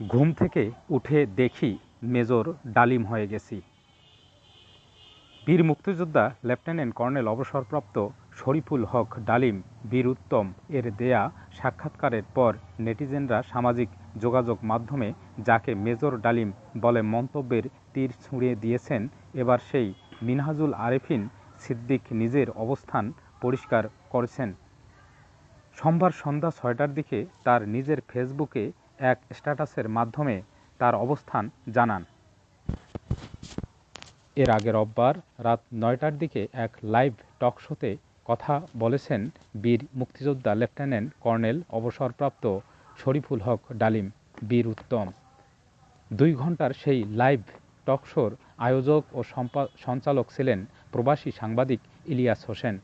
ঘুম থেকে উঠে দেখি মেজর ডালিম হয়ে গেছি। বীর মুক্তিযোদ্ধা লেফটেন্যান্ট কর্নেল অবসরপ্রাপ্ত শরীফুল হক ডালিম, বীর উত্তম এর দেয়া সাক্ষাৎকারের পর নেটিজেনরা সামাজিক যোগাযোগ মাধ্যমে যাকে মেজর ডালিম বলে মন্তব্যের তীর ছুঁড়ে দিয়েছেন, এবার সেই মিনহাজুল আরেফিন সিদ্দিক নিজের অবস্থান পরিষ্কার করেছেন। সোমবার সন্ধ্যা ছয়টার দিকে তার নিজের ফেসবুকে এক স্ট্যাটাসের মাধ্যমে তার অবস্থান জানান। এর আগে রোববার রাত নয়টার দিকে এক লাইভ টক শোতে কথা বলেছেন বীর মুক্তিযোদ্ধা লেফটেন্যান্ট কর্নেল অবসরপ্রাপ্ত শরীফুল হক ডালিম, বীর উত্তম। দুই ঘণ্টার সেই লাইভ টক শোর আয়োজক ও সঞ্চালক ছিলেন প্রবাসী সাংবাদিক ইলিয়াস হোসেন।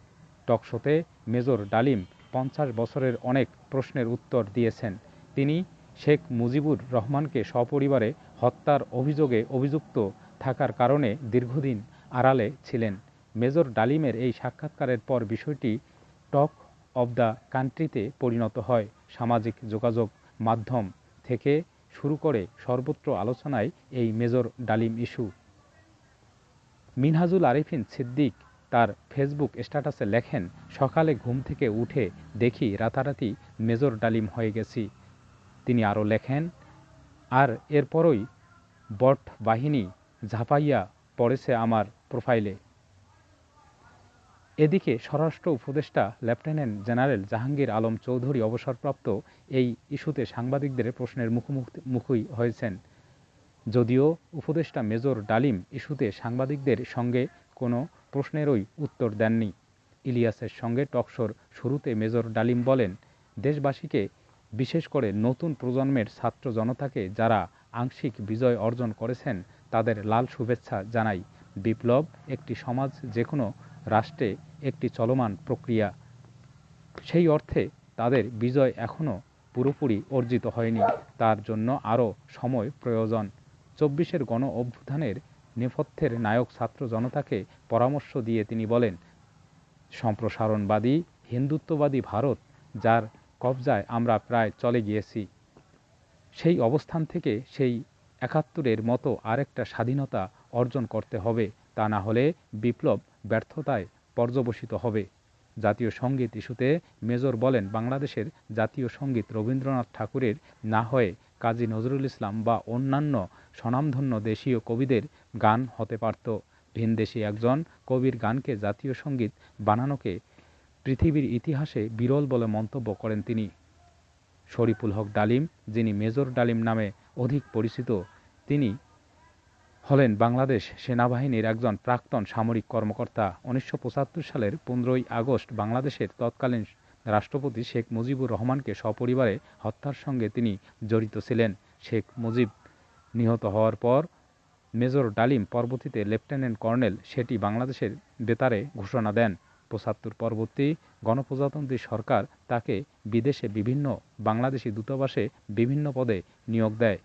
টক শোতে মেজর ডালিম পঞ্চাশ বছরের অনেক প্রশ্নের উত্তর দিয়েছেন। তিনি শেখ মুজিবুর রহমানকে সপরিবারে হত্যার অভিযোগে অভিযুক্ত থাকার কারণে দীর্ঘদিন আড়ালে ছিলেন। মেজর ডালিমের এই সাক্ষাৎকারের পর বিষয়টি টক অব দ্য কান্ট্রিতে পরিণত হয়। সামাজিক যোগাযোগ মাধ্যম থেকে শুরু করে সর্বত্র আলোচনায় এই মেজর ডালিম ইস্যু। মিনহাজুল আরিফিন সিদ্দিক তার ফেসবুক স্ট্যাটাসে লেখেন, সকালে ঘুম থেকে উঠে দেখি রাতারাতি মেজর ডালিম হয়ে গেছি। তিনি আরও লেখেন, আর এরপরই বট বাহিনী ঝাঁপাইয়া পড়েছে আমার প্রোফাইলে। এদিকে স্বরাষ্ট্র উপদেষ্টা লেফটেন্যান্ট জেনারেল জাহাঙ্গীর আলম চৌধুরী অবসরপ্রাপ্ত এই ইস্যুতে সাংবাদিকদের প্রশ্নের মুখোমুখি হয়েছেন। যদিও উপদেষ্টা মেজর ডালিম ইস্যুতে সাংবাদিকদের সঙ্গে কোনো প্রশ্নেরই উত্তর দেননি। ইলিয়াসের সঙ্গে টকশোর শুরুতে মেজর ডালিম বলেন, দেশবাসীকে বিশেষ করে নতুন প্রজন্মের ছাত্র জনতাকে যারা আংশিক বিজয় অর্জন করেছেন, তাদের লাল শুভেচ্ছা জানাই। বিপ্লব একটি সমাজ যে কোনো রাষ্ট্রে একটি চলমান প্রক্রিয়া। সেই অর্থে তাদের বিজয় এখনও পুরোপুরি অর্জিত হয়নি। তার জন্য আরও সময় প্রয়োজন। চব্বিশের গণ অভ্যুত্থানের নেপথ্যের নায়ক ছাত্র জনতাকে পরামর্শ দিয়ে তিনি বলেন, সম্প্রসারণবাদী, হিন্দুত্ববাদী ভারত, যার কবজায় আমরা প্রায় চলে গিয়েছি। সেই অবস্থান থেকে সেই একাত্তরের মতো আরেকটা স্বাধীনতা অর্জন করতে হবে, তা না হলে বিপ্লব ব্যর্থতায় পর্যবসিত হবে। জাতীয় সংগীত ইস্যুতে মেজর বলেন, বাংলাদেশের জাতীয় সংগীত রবীন্দ্রনাথ ঠাকুরের না হয়ে কাজী নজরুল ইসলাম বা অন্যান্য স্বনামধন্য দেশীয় কবিদের গান হতে পারত। ভিনদেশি একজন কবির গানকে জাতীয় সংগীত বানানোকে পৃথিবীর ইতিহাসে বিরল বলে মন্তব্য করেন তিনি। শরীফুল হক ডালিম, যিনি মেজর ডালিম নামে অধিক পরিচিত, তিনি হলেন বাংলাদেশ সেনাবাহিনীর একজন প্রাক্তন সামরিক কর্মকর্তা। উনিশশো পঁচাত্তর সালের পনেরোই আগস্ট বাংলাদেশের তৎকালীন রাষ্ট্রপতি শেখ মুজিবুর রহমানকে সপরিবারে হত্যার সঙ্গে তিনি জড়িত ছিলেন। শেখ মুজিব নিহত হওয়ার পর মেজর ডালিম পরবর্তীতে লেফটেন্যান্ট কর্নেল, সেটি বাংলাদেশের বেতারে ঘোষণা দেন। পঁচাত্তর পরবর্তী গণপ্রজাতন্ত্রী সরকার তাকে বিদেশে বিভিন্ন বাংলাদেশি দূতাবাসে বিভিন্ন পদে নিয়োগ দেয়।